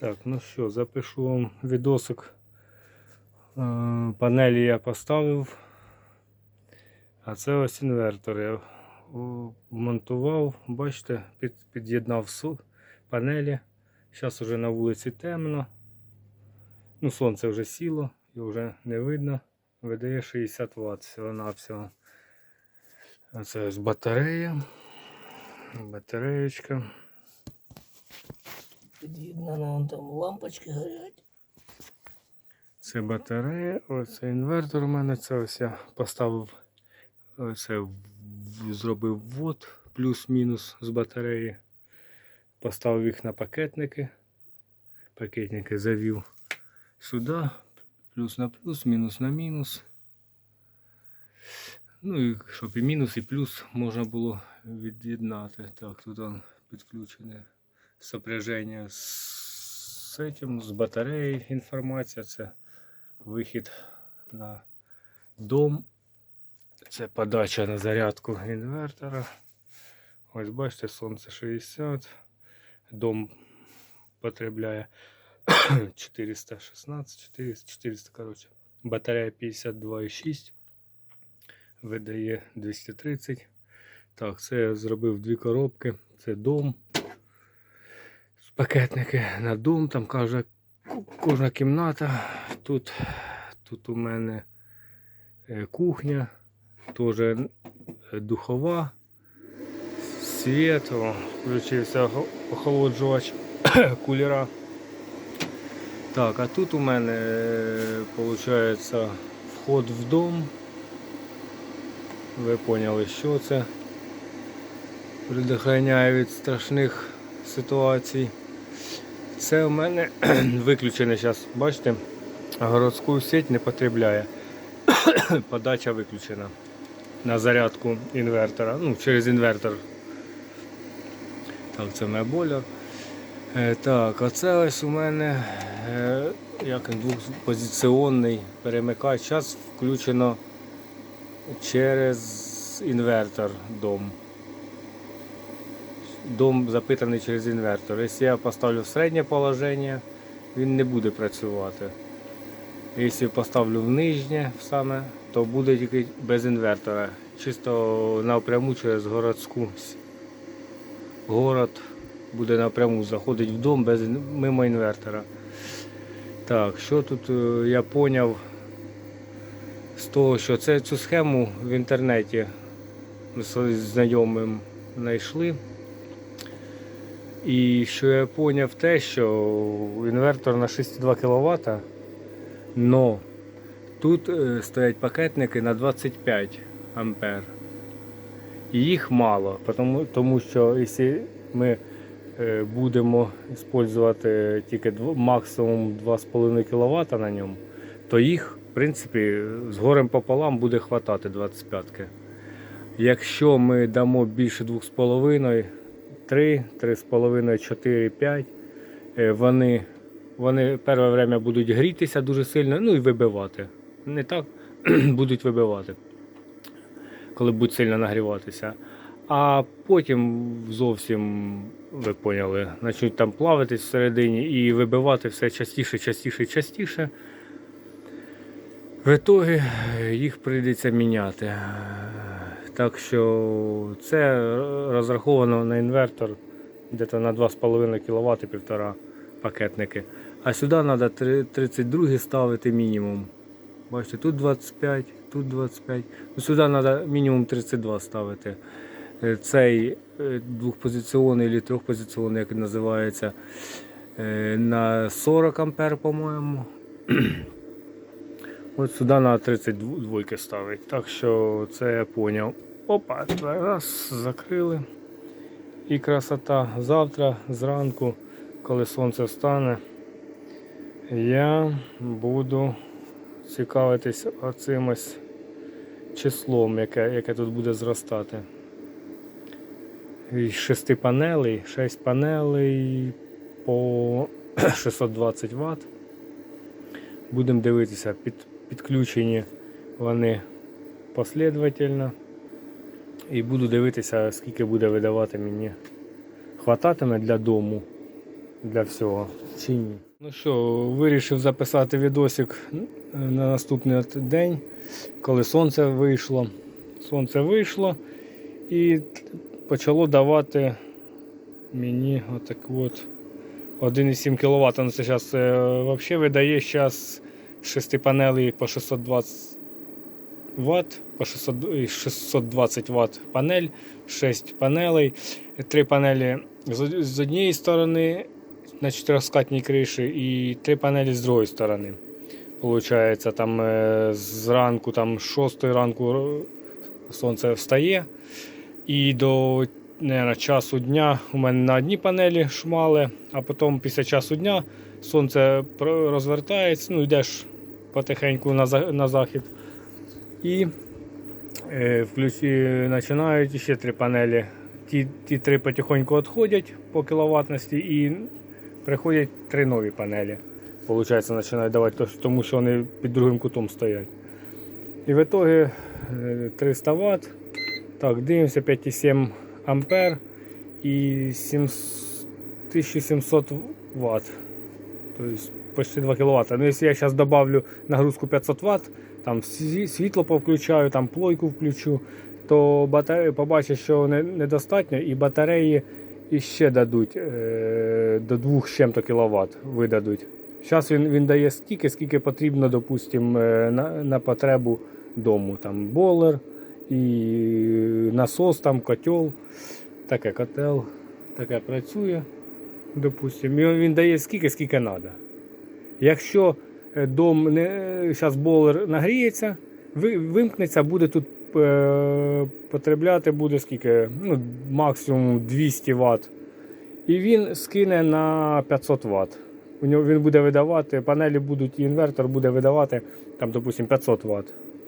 Так, ну що, запишу вам відосик. Е, Панелі я поставив. А це ось інвертор. Я о, монтував, бачите, під, під'єднав панелі. Зараз вже на вулиці темно. Ну, сонце вже сіло, його вже не видно. Видає 60 Вт всього-навсього. Це ось батарея. Батареєчка. Під'єднано, там лампочки горять. Це батарея, оце інвертор у мене. Це ось я поставив, оце зробив ввод плюс-мінус з батареї. Поставив їх на пакетники. Пакетники завів сюди. Плюс на плюс, мінус на мінус. Ну і щоб і мінус, і плюс можна було від'єднати. Так, тут он підключене сопряження з цим, з батареєю інформація. Це вихід на дом. Це подача на зарядку інвертора. Ось бачите, сонце 60. Дом потребляє 416, 400, 400 коротше. Батарея 52,6. Видає 230. Так, це я зробив дві коробки. Це дом. Пакетники на дом, там кожна, кожна кімната. Тут, тут у мене е, кухня, теж е, духова, світ, о, включився охолоджувач кулера. Так, а тут у мене виходить вход в дом. Ви поняли, що це. Предохраняє від страшних ситуацій. Це у мене виключене зараз, бачите, городську сеть не потребляє. Подача виключена на зарядку інвертора. Ну, через інвертор. Так, це моя бойлер. Е, так, оце ось у мене е, як він, перемикач. Зараз включено через інвертор дом. Дом запитаний через інвертор. Якщо я поставлю в середнє положення, він не буде працювати. Якщо поставлю в нижнє саме, то буде тільки без інвертора. Чисто напряму через городську. Город буде напряму заходить в дом без, мимо інвертора. Так, що тут е, я поняв з того, що це цю схему в інтернеті ми з знайомим знайшли. І що я зрозумів те, що інвертор на 6,2 кВт, но тут е, стоять пакетники на 25 ампер. І їх мало, тому, тому що якщо ми е, будемо використовувати тільки максимум 2,5 кВт на ньому, то їх, в принципі, з горем пополам буде хватати 25-ки. Якщо ми дамо більше 2,5, 3, 3,5, 4, 5, е, вони, вони перше время будуть грітися дуже сильно, ну і вибивати. Не так будуть вибивати, коли будуть сильно нагріватися. А потім зовсім, ви поняли, почнуть там плаватись всередині і вибивати все частіше, частіше, частіше. В ітогі їх прийдеться міняти. Так що це розраховано на інвертор десь на 2,5 кВт півтора пакетники. А сюди треба 32 ставити мінімум. Бачите, тут 25, тут 25. Ну, сюди треба мінімум 32 ставити. Е, Цей е, двохпозиційний чи трьохпозиційний, як називається, е, на 40 ампер, по-моєму. От сюди на 32 ставить. Так що це я поняв. Опа, раз, закрили. І красота. Завтра зранку, коли сонце встане, я буду цікавитись оцим ось числом, яке, яке тут буде зростати. Із шести панелей, 6 панелей по 620 Вт. Будемо дивитися, під, підключені вони послідовательно. І буду дивитися, скільки буде видавати мені. Хвататиме для дому. для всього. Чи ні? Ну що, вирішив записати відосик на наступний день, коли сонце вийшло. Сонце вийшло і почало давати мені отак от 1,7 кВт. Ну це зараз взагалі видає зараз 6 панелей по 620 Вт, по 600, 620 Вт панель, 6 панелей, 3 панелі з однієї сторони на чотирьохскатній криші і 3 панелі з другої сторони. Получається, там е, зранку, там 6 ранку сонце встає. І до наверно, часу дня у мене на одній панелі шмали, а потім після часу дня сонце розвертається, ну йдеш потихеньку на, на захід. І е, починають ще три панелі. Ті, ті три потихоньку відходять по кіловатності і приходять три нові панелі. Получається, починають давати, тому що вони під другим кутом стоять. І в итоге е, 300 Вт. Так, дивимося 5,7 ампер і 7 1700 Вт. Тобто почти 2 кВт. Ну, якщо я зараз добавлю нагрузку 500 Вт, там світло повключаю, там плойку включу, то батареї побачу, що недостатньо, і батареї іще дадуть е, до 2 з чим-то кВт видадуть. Зараз він, він дає стільки, скільки потрібно, допустим, е, на, на потребу дому. Там болер і насос, там котел, таке котел, таке працює. Допустим, і він дає скільки, скільки треба. Якщо е, дом не зараз болер нагріється, ви- вимкнеться, буде тут е, потребляти буде скільки, ну, максимум 200 Вт. І він скине на 500 Вт. У нього він буде видавати, панелі будуть, і інвертор буде видавати там, допустим, 500 Вт.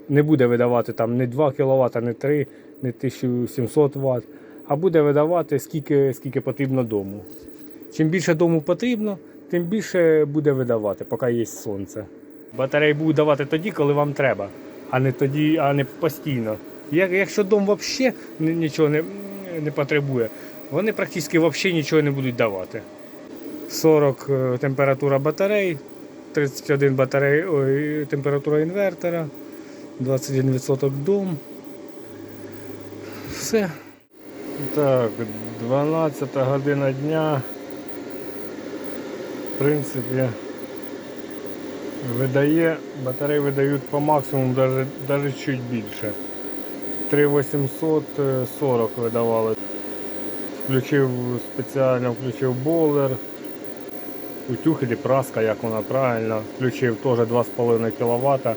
Не буде видавати там не 2 кВт, не 3, не 1700 Вт, а буде видавати скільки, скільки потрібно дому. Чим більше дому потрібно, тим більше буде видавати, поки є сонце. Батареї будуть давати тоді, коли вам треба, а не тоді, а не постійно. Як- Якщо дом взагалі нічого не, не потребує, вони практично взагалі нічого не будуть давати. 40 е, температура батарей, 31 батарей, ой, температура інвертора, 21% дом. Все. Так, 12 година дня. Принципі, видає, батареї видають по максимуму, навіть, чуть більше. 3840 видавали. Включив спеціально, включив болер. Утюг чи праска, як вона правильно. Включив теж 2,5 кВт.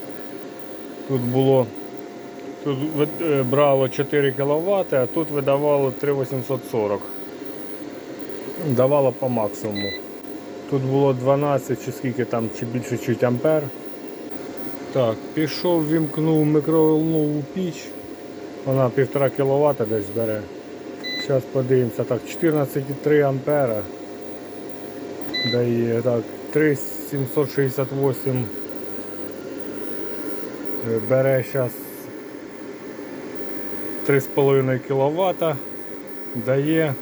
Тут було тут е, брало 4 кВт, а тут видавало 3840. Давало по максимуму. Тут було 12 чи скільки там, чи більше чуть ампер. Так, пішов, вімкнув микроволнову піч. Вона 1,5 кВт десь бере. Зараз подивимося. Так, 14,3 ампера. Дає так, 3,768 е, бере зараз 3,5 кВт. Дає.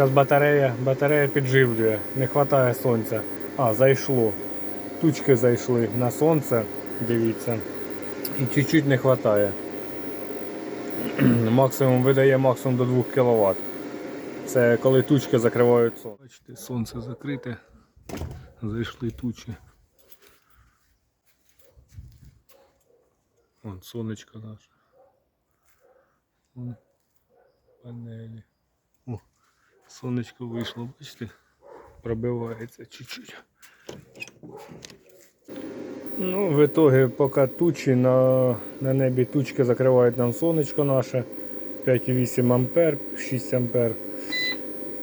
Зараз батарея, батарея підживлює, не вистачає сонця. А, зайшло. Тучки зайшли на сонце, дивіться. І чуть-чуть не вистачає. максимум видає максимум до 2 кВт. Це коли тучки закривають сонце. Бачите, сонце закрите. Зайшли тучі. Вон сонечко наше. Вон панелі. О, сонечко вийшло, бачите? Пробивається чуть-чуть. Ну, в итоге, поки тучі на, на небі тучки закривають нам сонечко наше. 5,8 ампер, 6 ампер.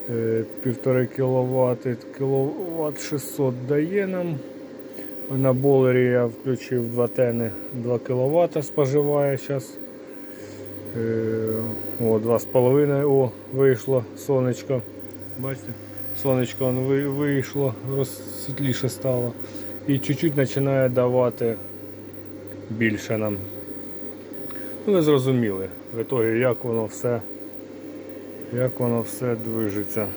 Е, 1,5 кВт, кВт 600 дає нам. На болері я включив 2 тени, 2 кВт споживає зараз. О, 2,5 о, вийшло сонечко. Бачите? Сонечко вийшло, розсвітліше стало. І чуть-чуть починає давати більше нам. Ну, ви зрозуміли в ітогі, як воно все, як воно все движеться.